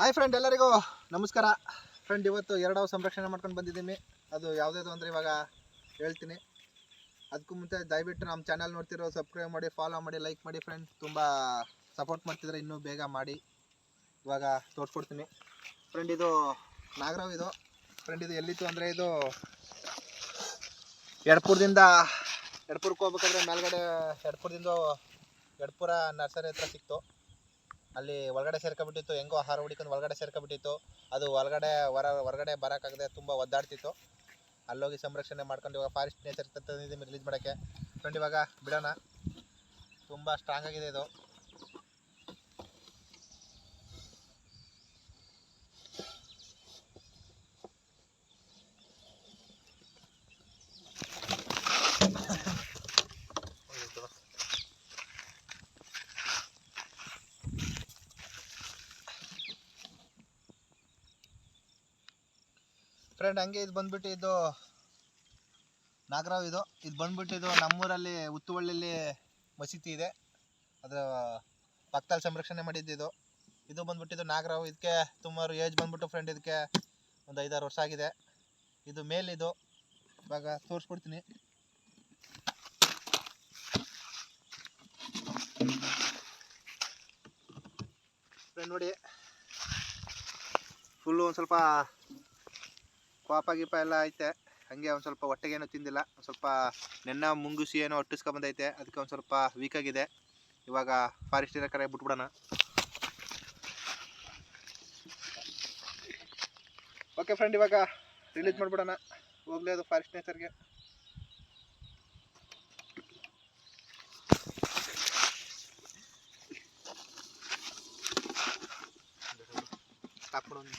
Hi friend ಎಲ್ಲರಿಗೂ ನಮಸ್ಕಾರ. Friend ಇವತ್ತು ಎರಡವ ಸಂರಕ್ಷಣೆ ಮಾಡ್ಕೊಂಡು ಬಂದಿದ್ದೀನಿ. ಅದು ಯಾವುದೇ ಅಂದರೆ ಇವಾಗ ಹೇಳ್ತೀನಿ. ಅದಕ್ಕೂ ಮುಂಚೆ ದಯವಿಟ್ಟು ನಮ್ಮ ಚಾನಲ್ ನೋಡ್ತಿರೋ ಸಬ್ಸ್ಕ್ರೈಬ್ ಮಾಡಿ ಫಾಲೋ ಮಾಡಿ ಲೈಕ್ ಮಾಡಿ ಫ್ರೆಂಡ್ ತುಂಬ ಸಪೋರ್ಟ್ ಮಾಡ್ತಿದ್ರೆ ಇನ್ನೂ ಬೇಗ ಮಾಡಿ. ಇವಾಗ ತೋರಿಸ್ಕೊಡ್ತೀನಿ. ಫ್ರೆಂಡ್ ಇದು ನಾಗರಾವ್ ಇದು. ಫ್ರೆಂಡ್ ಇದು ಎಲ್ಲಿತ್ತು ಅಂದರೆ ಇದು ಎಡ್ಪುರದಿಂದ ಎಡ್ಪುರಕ್ಕೆ ಹೋಗ್ಬೇಕಾದ್ರೆ ಮೇಲ್ಗಡೆ ಎಡ್ಪುರದಿಂದ ಎಡ್ಪುರ ನರ್ಸರಿ ಹತ್ರ ಸಿಕ್ತು. ಅಲ್ಲಿ ಒಳಗಡೆ ಸೇರ್ಕೊಬಿಟ್ಟಿತ್ತು ಹೆಂಗೋ ಆಹಾರ ಹುಡಿಕೊಂಡು ಒಳಗಡೆ ಸೇರ್ಕೊಬಿಟ್ಟಿತ್ತು ಅದು ಒಳಗಡೆ ಹೊರ ಹೊರಗಡೆ ಬರೋಕ್ಕಾಗದೆ ತುಂಬ ಒದ್ದಾಡ್ತಿತ್ತು. ಅಲ್ಲೋಗಿ ಸಂರಕ್ಷಣೆ ಮಾಡ್ಕೊಂಡು ಇವಾಗ ಫಾರೆಸ್ಟ್ ನೇಚರ್ ರಿಲೀಸ್ ಮಾಡೋಕ್ಕೆ. ಫ್ರೆಂಡ್ ಇವಾಗ ಬಿಡೋಣ. ತುಂಬ ಸ್ಟ್ರಾಂಗ್ ಆಗಿದೆ ಇದು. ಫ್ರೆಂಡ್ ಹಂಗೆ ಇದು ಬಂದ್ಬಿಟ್ಟು ಇದು ನಾಗರಾವ್ ಇದು. ಇದು ಬಂದ್ಬಿಟ್ಟು ಇದು ನಮ್ಮೂರಲ್ಲಿ ಉತ್ತುವಳ್ಳಿಯಲ್ಲಿ ಮಸೀದಿ ಇದೆ. ಅದರ ಪಕ್ಕದಲ್ಲಿ ಸಂರಕ್ಷಣೆ ಮಾಡಿದ್ದು ಇದು. ಇದು ಬಂದ್ಬಿಟ್ಟು ನಾಗರಾವ್. ಇದಕ್ಕೆ ಸುಮಾರು ಏಜ್ ಬಂದ್ಬಿಟ್ಟು ಫ್ರೆಂಡ್ ಇದಕ್ಕೆ ಒಂದು ಐದಾರು ವರ್ಷ ಆಗಿದೆ. ಇದು ಮೇಲಿದು ಇವಾಗ ತೋರಿಸ್ಕೊಡ್ತೀನಿ. ಫ್ರೆಂಡ್ ನೋಡಿ. ಫುಲ್ಲು ಒಂದು ಸ್ವಲ್ಪ ಪಾಪ ಗೀಪ ಎಲ್ಲ ಐತೆ. ಹಂಗೆ ಒಂದು ಸ್ವಲ್ಪ ಹೊಟ್ಟೆಗೇನು ತಿಂದಿಲ್ಲ. ಒಂದು ಸ್ವಲ್ಪ ನೆನ್ನ, ಮುಂಗುಸಿ ಏನೋ ಬಂದೈತೆ. ಅದಕ್ಕೆ ಒಂದು ಸ್ವಲ್ಪ ವೀಕ್ ಆಗಿದೆ. ಇವಾಗ ಫಾರೆಸ್ಟ್ ಇರೋ ಕಡೆ ಬಿಟ್ಬಿಡೋಣ. ಓಕೆ ಫ್ರೆಂಡ್ ಇವಾಗ ರಿಲೀಸ್ ಮಾಡ್ಬಿಡೋಣ. ಹೋಗ್ಲಿ ಅದು ಫಾರೆಸ್ಟ್ ನೇಚರ್ಗೆ ಹಾಕ್ಬಿಡೋಣ